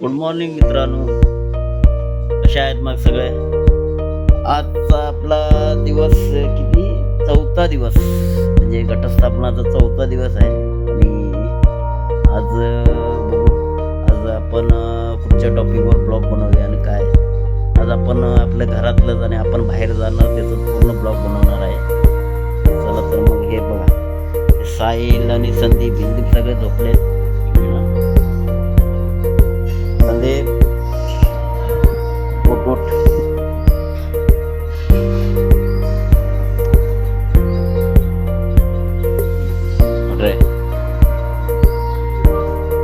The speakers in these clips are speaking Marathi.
गुड मॉर्निंग मित्रांनो. कसे आहेत मग सगळे? आजचा आपला दिवस किती? चौथा दिवस. म्हणजे घटस्थापनाचा चौथा दिवस आहे. आणि आज आज आपण पुढच्या टॉपिकवर ब्लॉग बनवूया आणि काय? आज आपण आपल्या घरातलंच आणि आपण बाहेर जाणार त्याचं पूर्ण ब्लॉग बनवणार आहे. चला तर मग हे बघा. साहिल आणि संदीप हिंदीप सगळे झोपलेत. रे.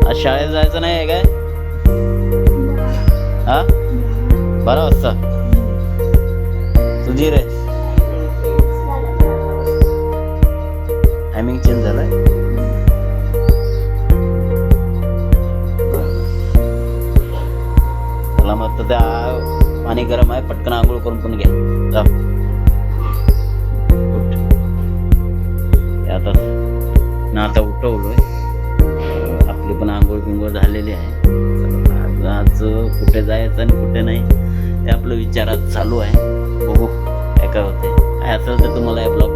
आज शाळेत जायचं नाही आहे काय? हा? बारा वाजता. तुझी रे. टायमिंग चेंज झालाय. तर त्या पाणी गरम आहे पटकन आंघोळ करून पण घ्या. जा. आता ना आता उठवलो आहे आपली पण आंघोळ बिंघोळ झालेली आहे. आज कुठे जायचं आणि कुठे नाही ते आपलं विचारात चालू आहे. बघू काय काय होते काय असेल तर तुम्हाला या ब्लॉग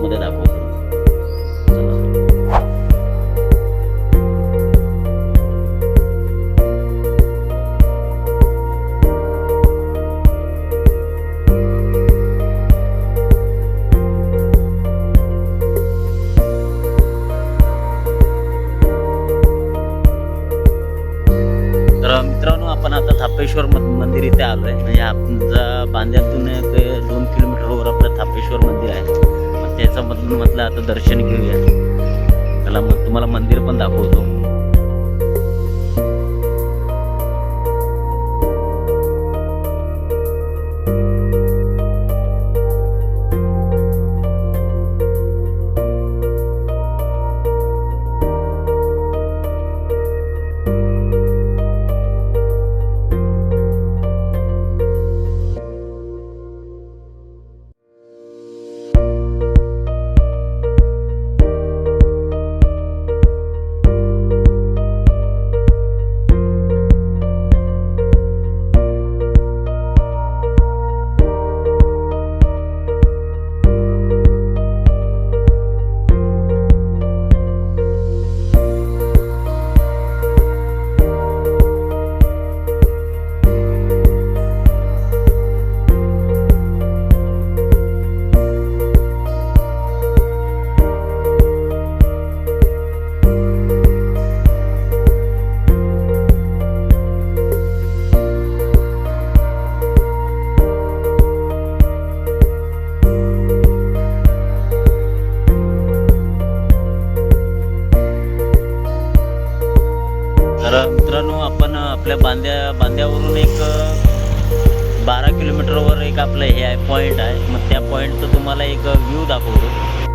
थापेश्वर मंदिर इथे आलोय. म्हणजे आमच्या बांध्यातून एक दोन किलोमीटरवर आपलं थापेश्वर मंदिर आहे. मग त्याच्यामधून म्हटलं आता दर्शन घेऊया. त्याला मग तुम्हाला मंदिर पण दाखवतो. किलोमीटरवर एक आपलं हे आहे पॉईंट आहे. मग त्या पॉईंटचं तुम्हाला एक व्ह्यू दाखवतो.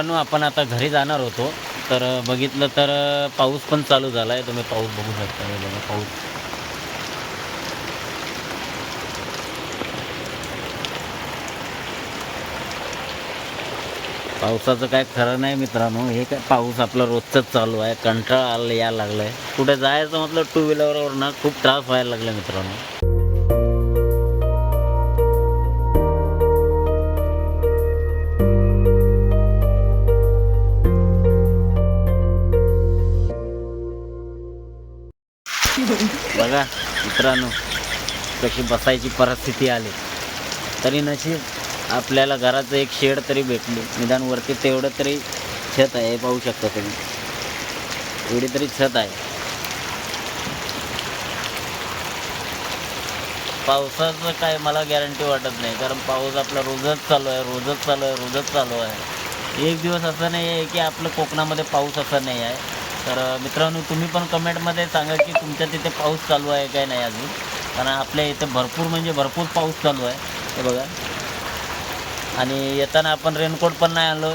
मित्रांनो आपण आता घरी जाणार होतो. तर बघितलं तर पाऊस पण चालू झाला आहे तुम्ही पाऊस बघू शकता. हे बघा पाऊस. पावसाचं काय खरं नाही मित्रांनो. हे काय पाऊस आपला रोजचंच चालू आहे. कंटाळा आला यायला लागलाय. कुठे जायचं म्हटलं टू व्हीलरवर ना खूप त्रास व्हायला लागला मित्रांनो. बघा मित्रांनो कशी बसायची परिस्थिती आली. तरी नशीब आपल्याला घराचं एक शेड तरी भेटली. निदान वरती तेवढं तरी छत आहे हे पाहू शकता तुम्ही. एवढी तरी छत आहे. पावसाचं काय मला गॅरंटी वाटत नाही कारण पाऊस आपला रोजच चालू आहे रोजच चालू आहे रोजच चालू आहे. एक दिवस असं नाही आहे की आपलं कोकणामध्ये पाऊस असा नाही आहे. तर मित्रांनो तुम्ही पण कमेंटमध्ये सांगा की तुमच्या तिथे पाऊस चालू आहे काय नाही अजून. कारण आपल्या इथे भरपूर म्हणजे भरपूर पाऊस चालू आहे. हे बघा. आणि येताना आपण रेनकोट पण नाही आलो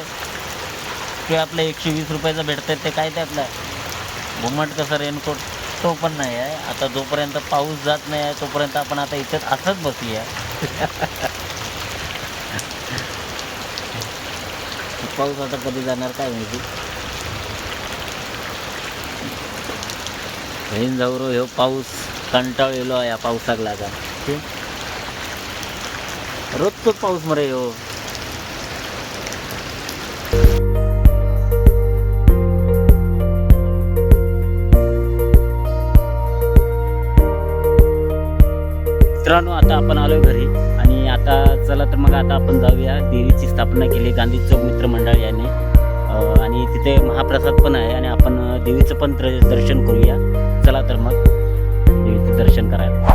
ते आपलं एकशे वीस रुपयाचं भेटतं ते काय ते आपलं घुमट कसं रेनकोट तो पण नाही आहे. आता जोपर्यंत पाऊस जात नाही आहे तोपर्यंत आपण आता इथेच असंच बसूया. पाऊस आता कधी जाणार काय माहिती? बहीण जाऊ रो ह्यो पाऊस कंटाळलेलो आहे या पावसाक लागा ते रोजचोच पाऊस मरे हो मित्रांनो आता आपण आलो घरी आणि आता चला तर मग आता आपण जाऊया. देवीची स्थापना केली गांधी चौक मित्र मंडळ याने. आणि तिथे महाप्रसाद पण आहे आणि आपण देवीचं पण दर्शन करूया. चला तर मग देवीचं दर्शन करायला.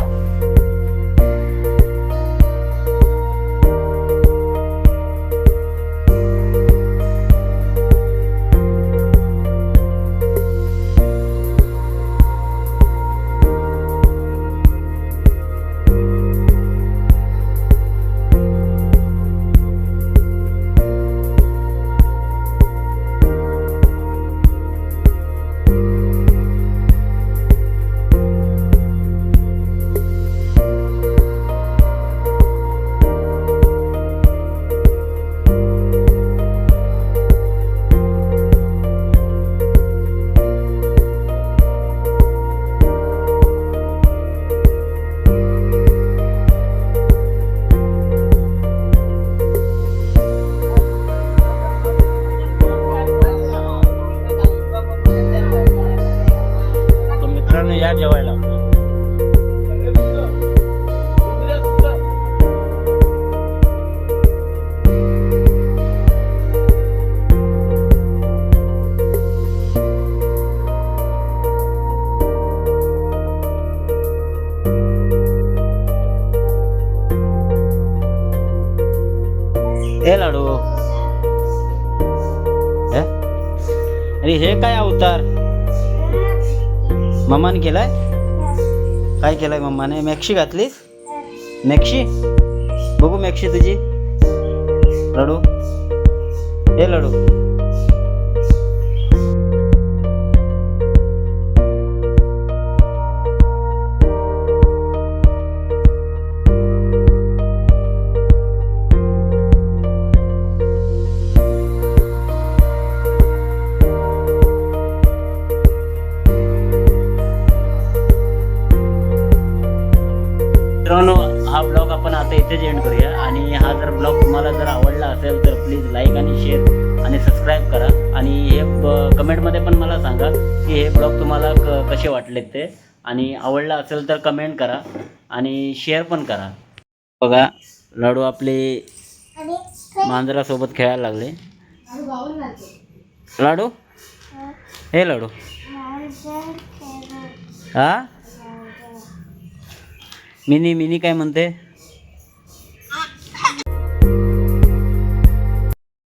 तर या जेवायला. हे लाडू. हे? अरे हे काय अवतार? मम्माने केलाय? काय केलंय मम्माने? मॅक्शी घातलीस? मॅक्शी बघू मॅक्शी तुझी. लाडू. हे लाडू. आणि हा जर ब्लॉग तुम्हाला जर आवडला असेल तर प्लीज लाईक आणि शेअर आणि सबस्क्राईब करा. आणि हे कमेंटमध्ये पण मला सांगा की हे ब्लॉग तुम्हाला क कसे वाटलेत ते. आणि आवडला असेल तर कमेंट करा आणि शेअर पण करा. बघा लाडू आपले मांजरासोबत खेळायला लागले. लाडू हे. लाडू. हा? मिनी मिनी काय म्हणते?